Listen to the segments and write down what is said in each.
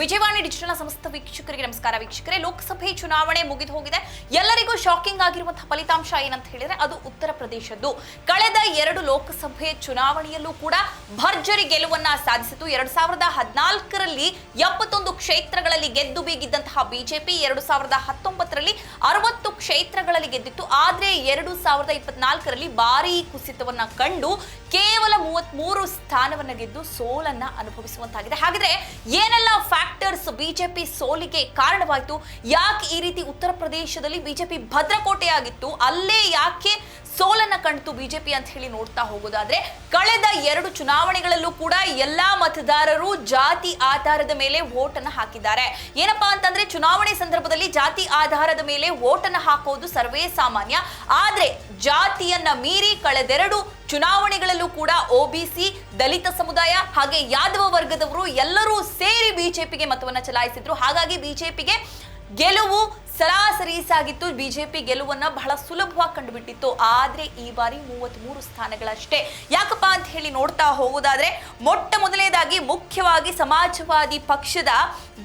ವಿಜಯವಾಣಿ ಡಿಜಿಟಲ್ನ ಸಮಸ್ತ ವೀಕ್ಷಕರಿಗೆ ನಮಸ್ಕಾರ. ವೀಕ್ಷಕರೇ, ಲೋಕಸಭೆ ಚುನಾವಣೆ ಮುಗಿದು ಹೋಗಿದೆ. ಎಲ್ಲರಿಗೂ ಶಾಕಿಂಗ್ ಆಗಿರುವಂತಹ ಫಲಿತಾಂಶ ಏನಂತ ಹೇಳಿದ್ರೆ ಅದು ಉತ್ತರ ಪ್ರದೇಶದ್ದು. ಕಳೆದ ಎರಡು ಲೋಕಸಭೆ ಚುನಾವಣೆಯಲ್ಲೂ ಕೂಡ ಭರ್ಜರಿ ಗೆಲುವನ್ನ ಸಾಧಿಸಿತು. ಎರಡು ಸಾವಿರದ ಹದಿನಾಲ್ಕರಲ್ಲಿ ಎಪ್ಪತ್ತೊಂದು ಕ್ಷೇತ್ರಗಳಲ್ಲಿ ಗೆದ್ದು ಬೀಗಿದ್ದಂತಹ ಬಿಜೆಪಿ ಎರಡು ಸಾವಿರದ ಹತ್ತೊಂಬತ್ತರಲ್ಲಿ ಅರವತ್ತು ಕ್ಷೇತ್ರಗಳಲ್ಲಿ ಗೆದ್ದಿತ್ತು. ಆದ್ರೆ ಎರಡು ಸಾವಿರದ ಇಪ್ಪತ್ನಾಲ್ಕರಲ್ಲಿ ಭಾರಿ ಕುಸಿತವನ್ನ ಕಂಡು ಕೇವಲ ಮೂವತ್ತ್ ಮೂರು ಸ್ಥಾನವನ್ನ ಗೆದ್ದು ಸೋಲನ್ನ ಅನುಭವಿಸುವಂತಾಗಿದೆ. ಹಾಗಿದ್ರೆ ಏನೆಲ್ಲ ಫ್ಯಾಕ್ಟರ್ಸ್ ಬಿಜೆಪಿ ಸೋಲಿಗೆ ಕಾರಣವಾಯಿತು. ಯಾಕೆ ಈ ರೀತಿ ಉತ್ತರ ಪ್ರದೇಶದಲ್ಲಿ ಬಿಜೆಪಿ ಭದ್ರಕೋಟೆಯಾಗಿತ್ತು? ಅಲ್ಲೇ ಯಾಕೆ ಸೋಲನ್ನ ಕಣ್ತು ಬಿಜೆಪಿ ಅಂತ ಹೇಳಿ ನೋಡ್ತಾ ಹೋಗೋದಾದ್ರೆ ಕಳೆದ ಎರಡು ಚುನಾವಣೆಗಳಲ್ಲೂ ಕೂಡ ಎಲ್ಲಾ ಮತದಾರರು ಜಾತಿ ಆಧಾರದ ಮೇಲೆ ವೋಟ್ ಅನ್ನ ಹಾಕಿದ್ದಾರೆ. ಏನಪ್ಪಾ ಅಂತಂದ್ರೆ ಚುನಾವಣೆ ಸಂದರ್ಭದಲ್ಲಿ ಜಾತಿ ಆಧಾರದ ಮೇಲೆ ವೋಟ್ ಅನ್ನ ಹಾಕೋದು ಸರ್ವೇ ಸಾಮಾನ್ಯ. ಆದ್ರೆ ಜಾತಿಯನ್ನ ಮೀರಿ ಕಳೆದೆರಡು ಚುನಾವಣೆಗಳಲ್ಲೂ ಕೂಡ ಒಬಿಸಿ ದಲಿತ ಸಮುದಾಯ ಹಾಗೆ ಯಾದವ ವರ್ಗದವರು ಎಲ್ಲರೂ ಸೇರಿ ಬಿಜೆಪಿಗೆ ಮತವನ್ನ ಚಲಾಯಿಸಿದ್ರು. ಹಾಗಾಗಿ ಬಿಜೆಪಿಗೆ ಗೆಲುವು ಸರಾಸರಿ ಸಾಗಿತ್ತು ಬಿಜೆಪಿ ಗೆಲುವನ್ನ ಬಹಳ ಸುಲಭವಾಗಿ ಕಂಡುಬಿಟ್ಟಿತ್ತು. ಆದ್ರೆ ಈ ಬಾರಿ ಮೂವತ್ತ್ ಮೂರು ಸ್ಥಾನಗಳಷ್ಟೇ. ಯಾಕಪ್ಪ ಅಂತ ಹೇಳಿ ನೋಡ್ತಾ ಹೋಗೋದಾದ್ರೆ, ಮೊಟ್ಟ ಮೊದಲನೇದಾಗಿ ಮುಖ್ಯವಾಗಿ ಸಮಾಜವಾದಿ ಪಕ್ಷದ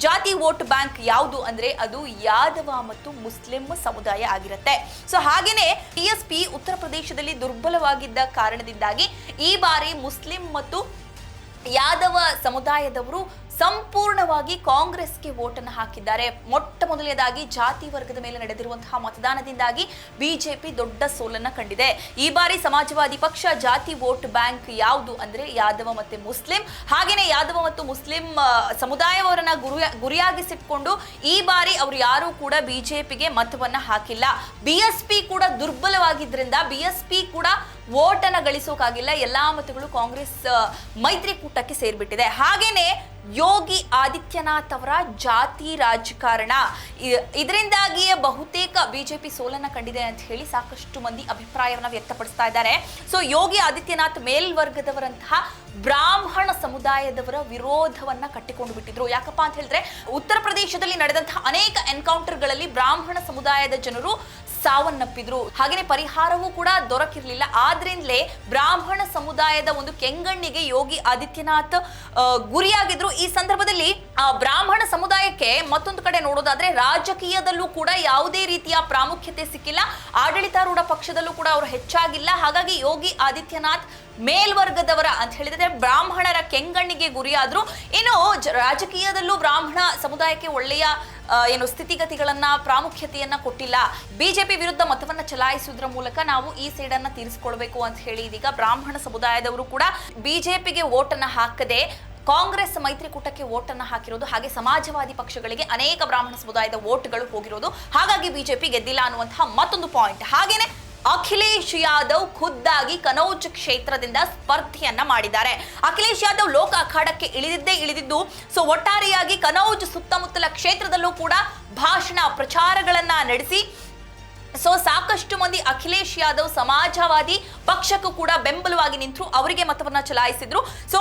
ಜಾತಿ ವೋಟ್ ಬ್ಯಾಂಕ್ ಯಾವುದು ಅಂದ್ರೆ ಅದು ಯಾದವ ಮತ್ತು ಮುಸ್ಲಿಂ ಸಮುದಾಯ ಆಗಿರುತ್ತೆ. ಸೊ ಹಾಗೇನೆ ಟಿಎಸ್ಪಿ ಉತ್ತರ ಪ್ರದೇಶದಲ್ಲಿ ದುರ್ಬಲವಾಗಿದ್ದ ಕಾರಣದಿಂದಾಗಿ ಈ ಬಾರಿ ಮುಸ್ಲಿಂ ಮತ್ತು ಯಾದವ ಸಮುದಾಯದವರು ಸಂಪೂರ್ಣವಾಗಿ ಕಾಂಗ್ರೆಸ್ಗೆ ವೋಟನ್ನು ಹಾಕಿದ್ದಾರೆ. ಮೊಟ್ಟ ಮೊದಲನೇದಾಗಿ ಜಾತಿ ವರ್ಗದ ಮೇಲೆ ನಡೆದಿರುವಂತಹ ಮತದಾನದಿಂದಾಗಿ ಬಿಜೆಪಿ ದೊಡ್ಡ ಸೋಲನ್ನ ಕಂಡಿದೆ. ಈ ಬಾರಿ ಸಮಾಜವಾದಿ ಪಕ್ಷ ಜಾತಿ ವೋಟ್ ಬ್ಯಾಂಕ್ ಯಾವುದು ಅಂದ್ರೆ ಯಾದವ ಮತ್ತೆ ಮುಸ್ಲಿಂ. ಹಾಗೇನೆ ಯಾದವ ಮತ್ತು ಮುಸ್ಲಿಂ ಸಮುದಾಯವರನ್ನು ಗುರಿ, ಗುರಿಯಾಗಿಸಿಟ್ಕೊಂಡು ಈ ಬಾರಿ ಅವರು ಯಾರು ಕೂಡ ಬಿಜೆಪಿಗೆ ಮತವನ್ನ ಹಾಕಿಲ್ಲ. ಬಿಎಸ್ಪಿ ಕೂಡ ದುರ್ಬಲವಾಗಿದ್ದರಿಂದ ಬಿಎಸ್ಪಿ ಕೂಡ ವೋಟ್ ಗಳಿಸೋಕ್ಕಾಗಿಲ್ಲ ಎಲ್ಲಾ ಮತಗಳು ಕಾಂಗ್ರೆಸ್ ಮೈತ್ರಿಕೂಟಕ್ಕೆ ಸೇರ್ಬಿಟ್ಟಿದೆ. ಹಾಗೇನೆ ಯೋಗಿ ಆದಿತ್ಯನಾಥ್ ಅವರ ಜಾತಿ ರಾಜಕಾರಣ. ಇದರಿಂದಾಗಿಯೇ ಬಹುತೇಕ ಬಿಜೆಪಿ ಸೋಲನ್ನ ಕಂಡಿದೆ ಅಂತ ಹೇಳಿ ಸಾಕಷ್ಟು ಮಂದಿ ಅಭಿಪ್ರಾಯವನ್ನು ವ್ಯಕ್ತಪಡಿಸ್ತಾ ಇದ್ದಾರೆ. ಸೊ ಯೋಗಿ ಆದಿತ್ಯನಾಥ್ ಮೇಲ್ವರ್ಗದವರಂತಹ ಬ್ರಾಹ್ಮಣ ಸಮುದಾಯದವರ ವಿರೋಧವನ್ನ ಕಟ್ಟಿಕೊಂಡು ಬಿಟ್ಟಿದ್ರು. ಯಾಕಪ್ಪ ಅಂತ ಹೇಳಿದ್ರೆ, ಉತ್ತರ ಪ್ರದೇಶದಲ್ಲಿ ನಡೆದಂತಹ ಅನೇಕ ಎನ್ಕೌಂಟರ್ಗಳಲ್ಲಿ ಬ್ರಾಹ್ಮಣ ಸಮುದಾಯದ ಜನರು ಸಾವನ್ನಪ್ಪಿದ್ರು. ಹಾಗೆಯೇ ಪರಿಹಾರವೂ ಕೂಡ ದೊರಕಿರ್ಲಿಲ್ಲ. ಆದ್ರಿಂದಲೇ ಬ್ರಾಹ್ಮಣ ಸಮುದಾಯದ ಒಂದು ಕೆಂಗಣ್ಣಿಗೆ ಯೋಗಿ ಆದಿತ್ಯನಾಥ್ ಗುರಿಯಾಗಿದ್ರು. ಈ ಸಂದರ್ಭದಲ್ಲಿ, ಆ, ಬ್ರಾಹ್ಮಣ ಸಮುದಾಯಕ್ಕೆ ಮತ್ತೊಂದು ಕಡೆ ನೋಡೋದಾದ್ರೆ ರಾಜಕೀಯದಲ್ಲೂ ಕೂಡ ಯಾವುದೇ ರೀತಿಯ ಪ್ರಾಮುಖ್ಯತೆ ಸಿಕ್ಕಿಲ್ಲ. ಆಡಳಿತಾರೂಢ ಪಕ್ಷದಲ್ಲೂ ಕೂಡ ಅವರು ಹೆಚ್ಚಾಗಿಲ್ಲ. ಹಾಗಾಗಿ ಯೋಗಿ ಆದಿತ್ಯನಾಥ್ ಮೇಲ್ವರ್ಗದವರ ಅಂತ ಹೇಳಿದ್ರೆ ಬ್ರಾಹ್ಮಣರ ಕೆಂಗಣ್ಣಿಗೆ ಗುರಿಯಾದ್ರು. ಇನ್ನು ರಾಜಕೀಯದಲ್ಲೂ ಬ್ರಾಹ್ಮಣ ಸಮುದಾಯಕ್ಕೆ ಒಳ್ಳೆಯ ಏನು ಸ್ಥಿತಿಗತಿಗಳನ್ನ, ಪ್ರಾಮುಖ್ಯತೆಯನ್ನ ಕೊಟ್ಟಿಲ್ಲ. ಬಿಜೆಪಿ ವಿರುದ್ಧ ಮತವನ್ನ ಚಲಾಯಿಸುವುದರ ಮೂಲಕ ನಾವು ಈ ಸೇಡನ್ನ ತೀರಿಸಿಕೊಳ್ಬೇಕು ಅಂತ ಹೇಳಿ ಇದೀಗ ಬ್ರಾಹ್ಮಣ ಸಮುದಾಯದವರು ಕೂಡ ಬಿಜೆಪಿಗೆ ವೋಟನ್ನ ಹಾಕದೆ, ಕಾಂಗ್ರೆಸ್ ಮೈತ್ರಿಕೂಟಕ್ಕೆ ವೋಟನ್ನ ಹಾಕಿರೋದು, ಹಾಗೆ ಸಮಾಜವಾದಿ ಪಕ್ಷಗಳಿಗೆ ಅನೇಕ ಬ್ರಾಹ್ಮಣ ಸಮುದಾಯದ ಓಟ್ಗಳು ಹೋಗಿರೋದು. ಹಾಗಾಗಿ ಬಿಜೆಪಿ ಗೆದ್ದಿಲ್ಲ ಅನ್ನುವಂತಹ ಮತ್ತೊಂದು ಪಾಯಿಂಟ್ ಹಾಗೇನೆ ಅಖಿಲೇಶ್ ಯಾದವ್ ಖುದ್ದಾಗಿ ಕನೌಜ್ ಕ್ಷೇತ್ರದಿಂದ ಸ್ಪರ್ಧೆಯನ್ನ ಮಾಡಿದ್ದಾರೆ. ಅಖಿಲೇಶ್ ಯಾದವ್ ಲೋಕ ಅಖಾಡಕ್ಕೆ ಇಳಿದಿದ್ದೇ ಇಳಿದಿದ್ದು, ಸೊ ಒಟ್ಟಾರೆಯಾಗಿ ಕನೌಜ್ ಸುತ್ತಮುತ್ತಲ ಕ್ಷೇತ್ರದಲ್ಲೂ ಕೂಡ ಭಾಷಣ ಪ್ರಚಾರಗಳನ್ನ ನಡೆಸಿ, ಸೊ ಸಾಕಷ್ಟು ಮಂದಿ ಅಖಿಲೇಶ್ ಯಾದವ್ ಸಮಾಜವಾದಿ ಪಕ್ಷಕ್ಕೂ ಕೂಡ ಬೆಂಬಲವಾಗಿ ನಿಂತರು, ಅವರಿಗೆ ಮತವನ್ನ ಚಲಾಯಿಸಿದ್ರು. ಸೊ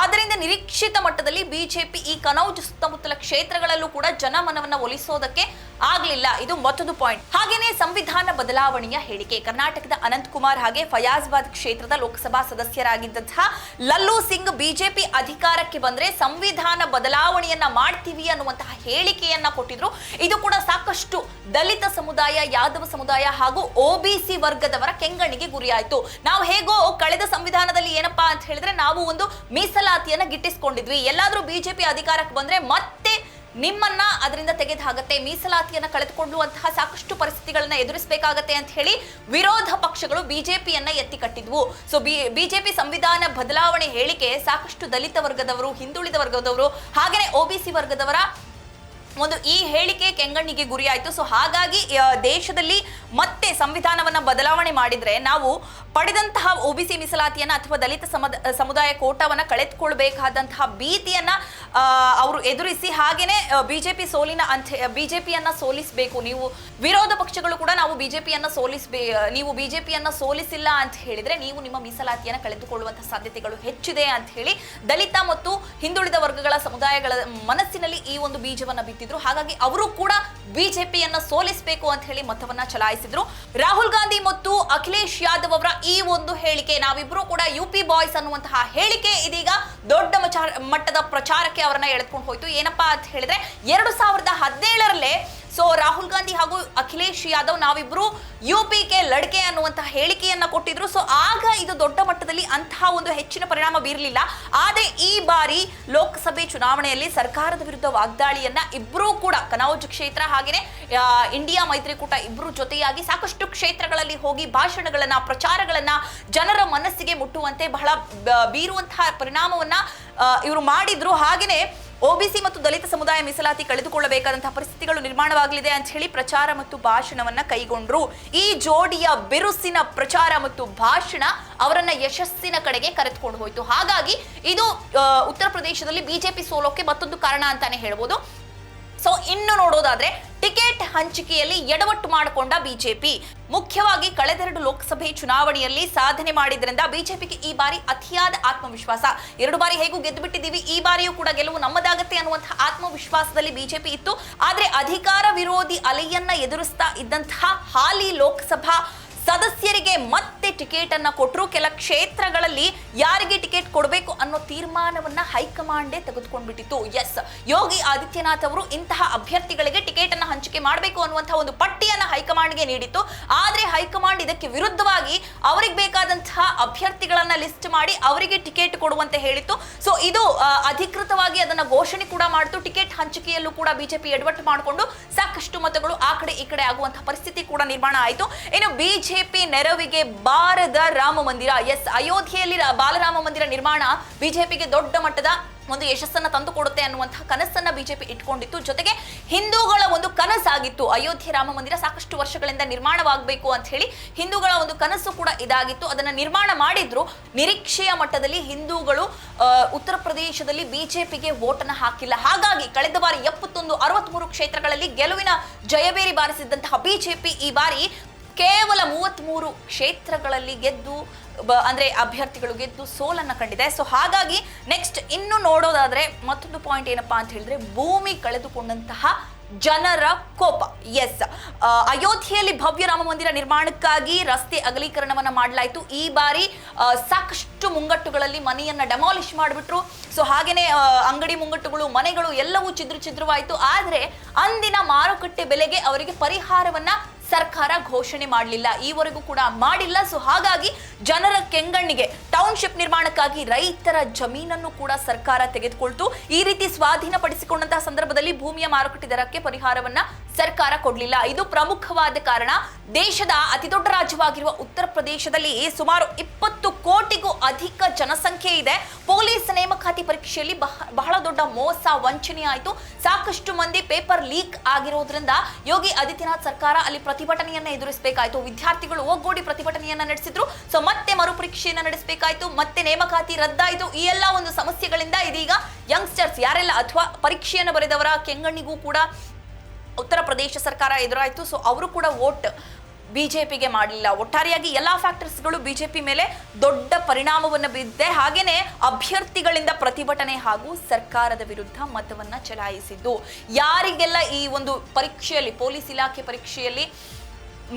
ಆದ್ದರಿಂದ ನಿರೀಕ್ಷಿತ ಮಟ್ಟದಲ್ಲಿ ಬಿಜೆಪಿ ಈ ಕನೌಜ್ ಸುತ್ತಮುತ್ತಲ ಕ್ಷೇತ್ರಗಳಲ್ಲೂ ಕೂಡ ಜನಮನವನ್ನು ಒಲಿಸೋದಕ್ಕೆ ಆಗ್ಲಿಲ್ಲ. ಇದು ಮತ್ತೊಂದು ಪಾಯಿಂಟ್. ಹಾಗೇನೆ ಸಂವಿಧಾನ ಬದಲಾವಣೆಯ ಹೇಳಿಕೆ. ಕರ್ನಾಟಕದ ಅನಂತ್ ಕುಮಾರ್ ಹಾಗೆ ಫಯಾಜ್ಬಾದ್ ಕ್ಷೇತ್ರದ ಲೋಕಸಭಾ ಸದಸ್ಯರಾಗಿದ್ದಂತಹ ಲಲ್ಲು ಸಿಂಗ್ ಬಿಜೆಪಿ ಅಧಿಕಾರಕ್ಕೆ ಬಂದ್ರೆ ಸಂವಿಧಾನ ಬದಲಾವಣೆಯನ್ನ ಮಾಡ್ತೀವಿ ಅನ್ನುವಂತಹ ಹೇಳಿಕೆಯನ್ನ ಕೊಟ್ಟಿದ್ರು. ಇದು ಕೂಡ ಸಾಕಷ್ಟು ದಲಿತ ಸಮುದಾಯ, ಯಾದವ ಸಮುದಾಯ ಹಾಗೂ ಒಬಿಸಿ ವರ್ಗದವರ ಕೆಂಗಣ್ಣಿಗೆ ಗುರಿಯಾಯಿತು. ನಾವು ಹೇಗೋ ಕಳೆದ ಸಂವಿಧಾನದಲ್ಲಿ ಏನಪ್ಪಾ ಅಂತ ಹೇಳಿದ್ರೆ ನಾವು ಒಂದು ಮೀಸಲಾತಿಯನ್ನ ಗಿಟ್ಟಿಸಿಕೊಂಡಿದ್ವಿ. ಎಲ್ಲಾದ್ರೂ ಬಿಜೆಪಿ ಅಧಿಕಾರಕ್ಕೆ ಬಂದ್ರೆ ಮತ್ತೆ ನಿಮ್ಮನ್ನ ಅದರಿಂದ ತೆಗೆದಾಗತ್ತೆ ಮೀಸಲಾತಿಯನ್ನ ಕಳೆದುಕೊಳ್ಳುವಂತಹ ಸಾಕಷ್ಟು ಪರಿಸ್ಥಿತಿಗಳನ್ನ ಎದುರಿಸಬೇಕಾಗತ್ತೆ ಅಂತ ಹೇಳಿ ವಿರೋಧ ಪಕ್ಷಗಳು ಬಿಜೆಪಿಯನ್ನ ಎತ್ತಿ ಕಟ್ಟಿದ್ವು ಸೊ ಬಿಜೆಪಿ ಸಂವಿಧಾನ ಬದಲಾವಣೆ ಹೇಳಿಕೆ ಸಾಕಷ್ಟು ದಲಿತ ವರ್ಗದವರು, ಹಿಂದುಳಿದ ವರ್ಗದವರು ಹಾಗೆಯೇ ಒಬಿಸಿ ವರ್ಗದವರ ಒಂದು ಈ ಹೇಳಿಕೆ ಕೆಂಗಣ್ಣಿಗೆ ಗುರಿಯಾಯಿತು. ಸೊ ಹಾಗಾಗಿ ದೇಶದಲ್ಲಿ ಮತ್ತೆ ಸಂವಿಧಾನವನ್ನ ಬದಲಾವಣೆ ಮಾಡಿದ್ರೆ ನಾವು ಪಡೆದಂತಹ ಒಬಿಸಿ ಮೀಸಲಾತಿಯನ್ನ ಅಥವಾ ದಲಿತ ಸಮದ, ಸಮುದಾಯ ಕೋಟಾವನ್ನ ಕಳೆದುಕೊಳ್ಬೇಕಾದಂತಹ ಭೀತಿಯನ್ನ ಅವರು ಎದುರಿಸಿ ಹಾಗೇನೆ ಬಿಜೆಪಿ ಸೋಲಿನ ಅಂತ ಬಿಜೆಪಿಯನ್ನ ಸೋಲಿಸಬೇಕು. ನೀವು ವಿರೋಧ ಪಕ್ಷಗಳು ಕೂಡ ನಾವು ಬಿಜೆಪಿಯನ್ನ ಸೋಲಿಸಬೇ, ನೀವು ಬಿಜೆಪಿಯನ್ನ ಸೋಲಿಸಿಲ್ಲ ಅಂತ ಹೇಳಿದ್ರೆ ನೀವು ನಿಮ್ಮ ಮೀಸಲಾತಿಯನ್ನ ಕಳೆದುಕೊಳ್ಳುವಂತಹ ಸಾಧ್ಯತೆಗಳು ಹೆಚ್ಚಿದೆ ಅಂತ ಹೇಳಿ ದಲಿತ ಮತ್ತು ಹಿಂದುಳಿದ ವರ್ಗಗಳ ಸಮುದಾಯಗಳ ಮನಸ್ಸಿನಲ್ಲಿ ಈ ಒಂದು ಬೀಜವನ್ನ ಬಿತ್ತು ನಿಂತಿದ್ರು. ಹಾಗಾಗಿ ಅವರು ಕೂಡ ಬಿಜೆಪಿಯನ್ನ ಸೋಲಿಸಬೇಕು ಅಂತ ಹೇಳಿ ಮತವನ್ನ ಚಲಾಯಿಸಿದ್ರು. ರಾಹುಲ್ ಗಾಂಧಿ ಮತ್ತು ಅಖಿಲೇಶ್ ಯಾದವ್ ಅವರ ಈ ಒಂದು ಹೇಳಿಕೆ, ನಾವಿಬ್ರು ಕೂಡ ಯು ಪಿ ಬಾಯ್ಸ್ ಅನ್ನುವಂತಹ ಹೇಳಿಕೆ ಇದೀಗ ದೊಡ್ಡ ಮಟ್ಟದ ಪ್ರಚಾರಕ್ಕೆ ಅವರನ್ನ ಎಳೆದುಕೊಂಡು ಹೋಯ್ತು. ಏನಪ್ಪಾ ಅಂತ ಹೇಳಿದ್ರೆ, ಎರಡು ಸಾವಿರದ ಹದಿನೇಳರಲ್ಲೇ ಸೊ ರಾಹುಲ್ ಗಾಂಧಿ ಹಾಗೂ ಅಖಿಲೇಶ್ ಯಾದವ್ ನಾವಿಬ್ರು ಯು ಪಿ ಕೆ ಲಡ್ಕೆ ಅನ್ನುವಂತಹ ಹೇಳಿಕೆಯನ್ನ ಕೊಟ್ಟಿದ್ರು. ಸೊ ಆಗ ಇದು ದೊಡ್ಡ ಮಟ್ಟದಲ್ಲಿ ಅಂತಹ ಒಂದು ಹೆಚ್ಚಿನ ಪರಿಣಾಮ ಬೀರಲಿಲ್ಲ. ಆದರೆ ಈ ಬಾರಿ ಲೋಕಸಭೆ ಚುನಾವಣೆಯಲ್ಲಿ ಸರ್ಕಾರದ ವಿರುದ್ಧ ವಾಗ್ದಾಳಿಯನ್ನ ಇಬ್ಬರೂ ಕೂಡ ಕನೌಜ್ ಕ್ಷೇತ್ರ ಹಾಗೆಯೇ ಇಂಡಿಯಾ ಮೈತ್ರಿಕೂಟ ಇಬ್ಬರು ಜೊತೆಯಾಗಿ ಸಾಕಷ್ಟು ಕ್ಷೇತ್ರಗಳಲ್ಲಿ ಹೋಗಿ ಭಾಷಣಗಳನ್ನ, ಪ್ರಚಾರಗಳನ್ನ ಜನರ ಮನಸ್ಸಿಗೆ ಮುಟ್ಟುವಂತೆ ಬಹಳ ಬೀರುವಂತಹ ಪರಿಣಾಮವನ್ನ ಇವರು ಮಾಡಿದ್ರು. ಹಾಗೇನೆ ಒಬಿಸಿ ಮತ್ತು ದಲಿತ ಸಮುದಾಯ ಮೀಸಲಾತಿ ಕಳೆದುಕೊಳ್ಳಬೇಕಾದಂತಹ ಪರಿಸ್ಥಿತಿಗಳು ನಿರ್ಮಾಣವಾಗಲಿದೆ ಅಂತ ಹೇಳಿ ಪ್ರಚಾರ ಮತ್ತು ಭಾಷಣವನ್ನ ಕೈಗೊಂಡ್ರು. ಈ ಜೋಡಿಯ ಬಿರುಸಿನ ಪ್ರಚಾರ ಮತ್ತು ಭಾಷಣ ಅವರನ್ನ ಯಶಸ್ಸಿನ ಕಡೆಗೆ ಕರೆದುಕೊಂಡು ಹೋಯಿತು. ಹಾಗಾಗಿ ಇದು ಉತ್ತರ ಪ್ರದೇಶದಲ್ಲಿ ಬಿಜೆಪಿ ಸೋಲೋಕೆ ಮತ್ತೊಂದು ಕಾರಣ ಅಂತಾನೆ ಹೇಳ್ಬೋದು. ಸೊ ಇನ್ನು ನೋಡೋದಾದ್ರೆ ಟಿಕೆಟ್ ಹಂಚಿಕೆಯಲ್ಲಿ ಎಡವಟ್ಟು ಮಾಡಿಕೊಂಡ ಬಿಜೆಪಿ. ಮುಖ್ಯವಾಗಿ ಕಳೆದೆರಡು ಲೋಕಸಭೆ ಚುನಾವಣೆಯಲ್ಲಿ ಸಾಧನೆ ಮಾಡಿದ್ರಿಂದ ಬಿಜೆಪಿಗೆ ಈ ಬಾರಿ ಅತಿಯಾದ ಆತ್ಮವಿಶ್ವಾಸ. ಎರಡು ಬಾರಿ ಹೇಗೂ ಗೆದ್ದು ಬಿಟ್ಟಿದ್ದೀವಿ ಈ ಬಾರಿಯೂ ಕೂಡ ಗೆಲುವು ನಮ್ಮದಾಗತ್ತೆ ಅನ್ನುವಂತಹ ಆತ್ಮವಿಶ್ವಾಸದಲ್ಲಿ ಬಿಜೆಪಿ ಇತ್ತು. ಆದ್ರೆ ಅಧಿಕಾರ ವಿರೋಧಿ ಅಲೆಯನ್ನ ಎದುರಿಸ್ತಾ ಇದ್ದಂತಹ ಹಾಲಿ ಲೋಕಸಭಾ ಸದಸ್ಯರಿಗೆ ಮತ್ತೆ ಟಿಕೆಟ್ ಅನ್ನ ಕೊಟ್ಟರು ಕೆಲ ಕ್ಷೇತ್ರಗಳಲ್ಲಿ ಯಾರಿಗೆ ಟಿಕೆಟ್ ಕೊಡಬೇಕು ಅನ್ನೋ ತೀರ್ಮಾನವನ್ನ ಹೈಕಮಾಂಡೇ ತೆಗೆದುಕೊಂಡ್ಬಿಟ್ಟಿತ್ತು. ಎಸ್ ಯೋಗಿ ಆದಿತ್ಯನಾಥ್ ಅವರು ಇಂತಹ ಅಭ್ಯರ್ಥಿಗಳಿಗೆ ಟಿಕೆಟ್ ಅನ್ನ ಹಂಚಿಕೆ ಮಾಡಬೇಕು ಅನ್ನುವಂತಹ ಒಂದು ಪಟ್ಟಿಯನ್ನ ಹೈಕಮಾಂಡ್ಗೆ ನೀಡಿತ್ತು. ಆದ್ರೆ ಹೈಕಮಾಂಡ್ ಇದಕ್ಕೆ ವಿರುದ್ಧವಾಗಿ ಅವರಿಗೆ ಬೇಕಾದಂತಹ ಅಭ್ಯರ್ಥಿಗಳನ್ನ ಲಿಸ್ಟ್ ಮಾಡಿ ಅವರಿಗೆ ಟಿಕೆಟ್ ಕೊಡುವಂತೆ ಹೇಳಿತ್ತು. ಸೊ ಇದು ಅಧಿಕೃತವಾಗಿ ಅದನ್ನ ಘೋಷಣೆ ಕೂಡ ಮಾಡಿತು. ಟಿಕೆಟ್ ಹಂಚಿಕೆಯಲ್ಲೂ ಕೂಡ ಬಿಜೆಪಿ ಎಡವಟ್ಟು ಮಾಡಿಕೊಂಡು ಸಾಕಷ್ಟು ಮತಗಳು ಆ ಕಡೆ ಈ ಕಡೆ ಆಗುವಂತಹ ಪರಿಸ್ಥಿತಿ ಕೂಡ ನಿರ್ಮಾಣ ಆಯಿತು. ಇನ್ನು ಬಿಜೆಪಿ ನೆರವಿಗೆ ಬಾರದ ರಾಮ ಮಂದಿರ. ಎಸ್, ಅಯೋಧ್ಯೆಯಲ್ಲಿ ಬಾಲರಾಮ ಮಂದಿರ ನಿರ್ಮಾಣ ಬಿಜೆಪಿಗೆ ದೊಡ್ಡ ಮಟ್ಟದ ಒಂದು ಯಶಸ್ಸನ್ನ ತಂದು ಕೊಡುತ್ತೆ ಅನ್ನುವಂತಹ ಕನಸನ್ನ ಬಿಜೆಪಿ ಇಟ್ಕೊಂಡಿತ್ತು. ಜೊತೆಗೆ ಹಿಂದೂಗಳ ಒಂದು ಕನಸಾಗಿತ್ತು. ಅಯೋಧ್ಯೆ ರಾಮ ಮಂದಿರ ಸಾಕಷ್ಟು ವರ್ಷಗಳಿಂದ ನಿರ್ಮಾಣವಾಗಬೇಕು ಅಂತ ಹೇಳಿ ಹಿಂದೂಗಳ ಒಂದು ಕನಸು ಕೂಡ ಇದಾಗಿತ್ತು. ಅದನ್ನ ನಿರ್ಮಾಣ ಮಾಡಿದ್ರು. ನಿರೀಕ್ಷೆಯ ಮಟ್ಟದಲ್ಲಿ ಹಿಂದೂಗಳು ಉತ್ತರ ಪ್ರದೇಶದಲ್ಲಿ ಬಿಜೆಪಿಗೆ ವೋಟನ್ನ ಹಾಕಿಲ್ಲ. ಹಾಗಾಗಿ ಕಳೆದ ಬಾರಿ ಎಪ್ಪತ್ತೊಂದು, ಅರವತ್ಮೂರು ಕ್ಷೇತ್ರಗಳಲ್ಲಿ ಗೆಲುವಿನ ಜಯಬೇರಿ ಬಾರಿಸಿದ್ದಂತಹ ಬಿಜೆಪಿ ಈ ಬಾರಿ ಕೇವಲ ಮೂವತ್ತ್ಮೂರು ಕ್ಷೇತ್ರಗಳಲ್ಲಿ ಗೆದ್ದು ಅಂದ್ರೆ ಅಭ್ಯರ್ಥಿಗಳು ಗೆದ್ದು ಸೋಲನ್ನ ಕಂಡಿದೆ. ಸೊ ಹಾಗಾಗಿ ನೆಕ್ಸ್ಟ್ ಇನ್ನು ನೋಡೋದಾದ್ರೆ ಮತ್ತೊಂದು ಪಾಯಿಂಟ್ ಏನಪ್ಪಾ ಅಂತ ಹೇಳಿದ್ರೆ ಭೂಮಿ ಕಳೆದುಕೊಂಡಂತಹ ಜನರ ಕೋಪ. ಎಸ್ ಅಯೋಧ್ಯೆಯಲ್ಲಿ ಭವ್ಯ ರಾಮ ಮಂದಿರ ನಿರ್ಮಾಣಕ್ಕಾಗಿ ರಸ್ತೆ ಅಗಲೀಕರಣವನ್ನ ಮಾಡಲಾಯಿತು. ಈ ಬಾರಿ ಸಾಕಷ್ಟು ಮುಂಗಟ್ಟುಗಳಲ್ಲಿ ಮನೆಯನ್ನ ಡೆಮಾಲಿಷ್ ಮಾಡಿಬಿಟ್ರು. ಸೊ ಹಾಗೆಯೇ ಅಂಗಡಿ ಮುಂಗಟ್ಟುಗಳು, ಮನೆಗಳು ಎಲ್ಲವೂ ಚಿದ್ರು ಚಿದ್ರವಾಯಿತು. ಆದರೆ ಅಂದಿನ ಮಾರುಕಟ್ಟೆ ಬೆಲೆಗೆ ಅವರಿಗೆ ಪರಿಹಾರವನ್ನ ಸರ್ಕಾರ ಘೋಷಣೆ ಮಾಡಲಿಲ್ಲ, ಈವರೆಗೂ ಕೂಡ ಮಾಡಿಲ್ಲ. ಸೊ ಹಾಗಾಗಿ ಜನರ ಕೆಂಗಣ್ಣಿಗೆ ಟೌನ್ಶಿಪ್ ನಿರ್ಮಾಣಕ್ಕಾಗಿ ರೈತರ ಜಮೀನನ್ನು ಕೂಡ ಸರ್ಕಾರ ತೆಗೆದುಕೊಳ್ತು. ಈ ರೀತಿ ಸ್ವಾಧೀನಪಡಿಸಿಕೊಂಡಂತಹ ಸಂದರ್ಭದಲ್ಲಿ ಭೂಮಿಯ ಮಾರುಕಟ್ಟೆ ದರಕ್ಕೆ ಪರಿಹಾರವನ್ನ ಸರ್ಕಾರ ಕೊಡಲಿಲ್ಲ. ಇದು ಪ್ರಮುಖವಾದ ಕಾರಣ ದೇಶದ ಅತಿದೊಡ್ಡ ರಾಜ್ಯವಾಗಿರುವ ಉತ್ತರ ಪ್ರದೇಶದಲ್ಲಿ ಸುಮಾರು ಇಪ್ಪತ್ತು ಕೋಟಿಗೂ ಅಧಿಕ ಜನಸಂಖ್ಯೆ ಇದೆ. ಪೊಲೀಸ್ ನೇಮಕಾತಿ ಪರೀಕ್ಷೆಯಲ್ಲಿ ಬಹ- ಬಹಳ ದೊಡ್ಡ ಮೋಸ, ವಂಚನೆ ಆಯಿತು. ಸಾಕಷ್ಟು ಮಂದಿ ಪೇಪರ್ ಲೀಕ್ ಆಗಿರೋದ್ರಿಂದ ಯೋಗಿ ಆದಿತ್ಯನಾಥ್ ಸರ್ಕಾರ ಅಲ್ಲಿ ಪ್ರತಿಭಟನೆಯನ್ನ ಎದುರಿಸಬೇಕಾಯಿತು. ವಿದ್ಯಾರ್ಥಿಗಳು ಒಗ್ಗೂಡಿ ಪ್ರತಿಭಟನೆಯನ್ನ ನಡೆಸಿದ್ರು. ಸೊ ಮತ್ತೆ ಮರುಪರೀಕ್ಷೆಯನ್ನ ನಡೆಸಬೇಕಾಯಿತು. ಮತ್ತೆ ನೇಮಕಾತಿ ರದ್ದಾಯಿತು. ಈ ಎಲ್ಲ ಒಂದು ಸಮಸ್ಯೆಗಳಿಂದ ಇದೀಗ ಯಂಗ್ಸ್ಟರ್ಸ್ ಯಾರೆಲ್ಲ ಅಥವಾ ಪರೀಕ್ಷೆಯನ್ನು ಬರೆದವರ ಕೆಂಗಣ್ಣಿಗೂ ಕೂಡ ಉತ್ತರ ಪ್ರದೇಶ ಸರ್ಕಾರ ಎದುರಾಯಿತು. ಸೊ ಅವರು ಕೂಡ ವೋಟ್ ಬಿಜೆಪಿಗೆ ಮಾಡಲಿಲ್ಲ ಒಟ್ಟಾರೆಯಾಗಿ ಎಲ್ಲಾ ಫ್ಯಾಕ್ಟರ್ಸ್ಗಳು ಬಿಜೆಪಿ ಮೇಲೆ ದೊಡ್ಡ ಪರಿಣಾಮವನ್ನು ಬಿದ್ದೆ ಹಾಗೇನೆ ಅಭ್ಯರ್ಥಿಗಳಿಂದ ಪ್ರತಿಭಟನೆ ಹಾಗೂ ಸರ್ಕಾರದ ವಿರುದ್ಧ ಮತವನ್ನ ಚಲಾಯಿಸಿದ್ದು. ಯಾರಿಗೆಲ್ಲ ಈ ಒಂದು ಪರೀಕ್ಷೆಯಲ್ಲಿ, ಪೊಲೀಸ್ ಇಲಾಖೆ ಪರೀಕ್ಷೆಯಲ್ಲಿ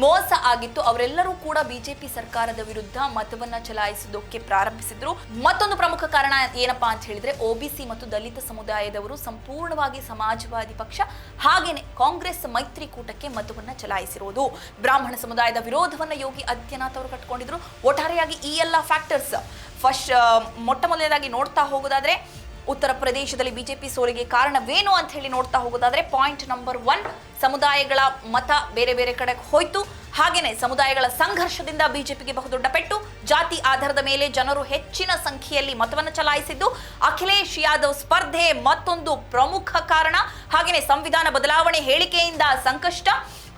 ಮೋಸ ಆಗಿತ್ತು. ಅವರೆಲ್ಲರೂ ಕೂಡ ಬಿಜೆಪಿ ಸರ್ಕಾರದ ವಿರುದ್ಧ ಮತವನ್ನ ಚಲಾಯಿಸೋದಕ್ಕೆ ಪ್ರಾರಂಭಿಸಿದ್ರು. ಮತ್ತೊಂದು ಪ್ರಮುಖ ಕಾರಣ ಏನಪ್ಪಾ ಅಂತ ಹೇಳಿದ್ರೆ ಒಬಿಸಿ ಮತ್ತು ದಲಿತ ಸಮುದಾಯದವರು ಸಂಪೂರ್ಣವಾಗಿ ಸಮಾಜವಾದಿ ಪಕ್ಷ, ಹಾಗೇನೆ ಕಾಂಗ್ರೆಸ್ ಮೈತ್ರಿಕೂಟಕ್ಕೆ ಮತವನ್ನ ಚಲಾಯಿಸಿರೋದು. ಬ್ರಾಹ್ಮಣ ಸಮುದಾಯದ ವಿರೋಧವನ್ನ ಯೋಗಿ ಆದಿತ್ಯನಾಥ್ ಅವರು ಕಟ್ಕೊಂಡಿದ್ರು. ಒಟ್ಟಾರೆಯಾಗಿ ಈ ಎಲ್ಲ ಫ್ಯಾಕ್ಟರ್ಸ್ ಫಸ್ಟ್ ಮೊಟ್ಟ ಮೊದಲನೇದಾಗಿ ನೋಡ್ತಾ ಹೋಗೋದಾದ್ರೆ ಉತ್ತರ ಪ್ರದೇಶದಲ್ಲಿ ಬಿಜೆಪಿ ಸೋಲಿಗೆ ಕಾರಣವೇನು ಅಂತ ಹೇಳಿ ನೋಡ್ತಾ ಹೋಗೋದಾದ್ರೆ ಪಾಯಿಂಟ್ ನಂಬರ್ ಒನ್ ಸಮುದಾಯಗಳ ಮತ ಬೇರೆ ಬೇರೆ ಕಡೆ ಹೋಯ್ತು. ಹಾಗೇನೆ ಸಮುದಾಯಗಳ ಸಂಘರ್ಷದಿಂದ ಬಿಜೆಪಿಗೆ ಬಹುದೊಡ್ಡ ಪೆಟ್ಟು. ಜಾತಿ ಆಧಾರದ ಮೇಲೆ ಜನರು ಹೆಚ್ಚಿನ ಸಂಖ್ಯೆಯಲ್ಲಿ ಮತವನ್ನು ಚಲಾಯಿಸಿದ್ದು. ಅಖಿಲೇಶ್ ಯಾದವ್ ಸ್ಪರ್ಧೆ ಮತ್ತೊಂದು ಪ್ರಮುಖ ಕಾರಣ. ಹಾಗೇನೆ ಸಂವಿಧಾನ ಬದಲಾವಣೆ ಹೇಳಿಕೆಯಿಂದ ಸಂಕಷ್ಟ.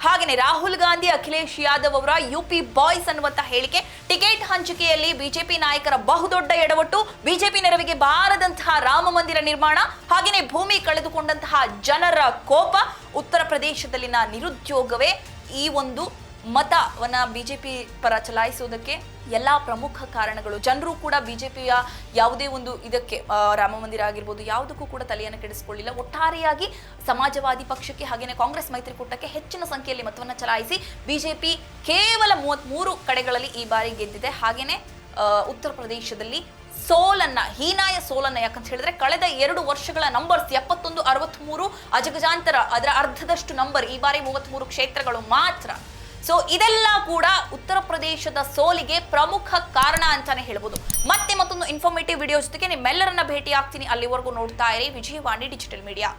ಹಾಗೆಯೇ ರಾಹುಲ್ ಗಾಂಧಿ, ಅಖಿಲೇಶ್ ಯಾದವ್ ಅವರ ಯುಪಿ ಬಾಯ್ಸ್ ಅನ್ನುವಂತ ಹೇಳಿಕೆ ಟಿಕೆಟ್ ಹಂಚಿಕೆಯಲ್ಲಿ ಬಿಜೆಪಿ ನಾಯಕರ ಬಹುದೊಡ್ಡ ಎಡವಟ್ಟು, ಬಿಜೆಪಿ ನೆರವಿಗೆ ಬಾರದಂತಹ ರಾಮ ಮಂದಿರ ನಿರ್ಮಾಣ ಹಾಗೆಯೇ ಭೂಮಿ ಕಳೆದುಕೊಂಡಂತಹ ಜನರ ಕೋಪ, ಉತ್ತರ ಪ್ರದೇಶದಲ್ಲಿನ ನಿರುದ್ಯೋಗವೇ ಈ ಒಂದು ಮತವನ್ನ ಬಿಜೆಪಿ ಪರ ಚಲಾಯಿಸುವುದಕ್ಕೆ ಎಲ್ಲ ಪ್ರಮುಖ ಕಾರಣಗಳು. ಜನರು ಕೂಡ ಬಿಜೆಪಿಯ ಯಾವುದೇ ಒಂದು ಇದಕ್ಕೆ ರಾಮ ಮಂದಿರ ಆಗಿರ್ಬೋದು ಯಾವುದಕ್ಕೂ ಕೂಡ ತಲೆಯನ್ನು ಕೆಡಿಸಿಕೊಳ್ಳಿಲ್ಲ. ಒಟ್ಟಾರೆಯಾಗಿ ಸಮಾಜವಾದಿ ಪಕ್ಷಕ್ಕೆ ಹಾಗೆಯೇ ಕಾಂಗ್ರೆಸ್ ಮೈತ್ರಿಕೂಟಕ್ಕೆ ಹೆಚ್ಚಿನ ಸಂಖ್ಯೆಯಲ್ಲಿ ಮತವನ್ನು ಚಲಾಯಿಸಿ ಬಿಜೆಪಿ ಕೇವಲ ಮೂವತ್ಮೂರು ಕಡೆಗಳಲ್ಲಿ ಈ ಬಾರಿ ಗೆದ್ದಿದೆ. ಹಾಗೆಯೇ ಉತ್ತರ ಪ್ರದೇಶದಲ್ಲಿ ಸೋಲನ್ನ, ಹೀನಾಯ ಸೋಲನ್ನ ಯಾಕಂತ ಹೇಳಿದ್ರೆ ಕಳೆದ ಎರಡು ವರ್ಷಗಳ ನಂಬರ್ಸ್ ಎಪ್ಪತ್ತೊಂದು, ಅರವತ್ಮೂರು ಅಜಗಜಾಂತರ ಅದರ ಅರ್ಧದಷ್ಟು ನಂಬರ್ ಈ ಬಾರಿ ಮೂವತ್ಮೂರು ಕ್ಷೇತ್ರಗಳು ಮಾತ್ರ ಸೊ ಇದೆಲ್ಲ ಕೂಡ ಉತ್ತರ ಪ್ರದೇಶದ ಸೋಲಿಗೆ ಪ್ರಮುಖ ಕಾರಣ ಅಂತಾನೆ ಹೇಳ್ಬೋದು. ಮತ್ತೆ ಮತ್ತೊಂದು ಇನ್ಫಾರ್ಮೇಟಿವ್ ವಿಡಿಯೋ ಜೊತೆಗೆ ನಿಮ್ಮೆಲ್ಲರನ್ನ ಭೇಟಿ ಆಗ್ತೀನಿ ಅಲ್ಲಿವರೆಗೂ ನೋಡ್ತಾ ಇರಿ ವಿಜಯವಾಣಿ ಡಿಜಿಟಲ್ ಮೀಡಿಯಾ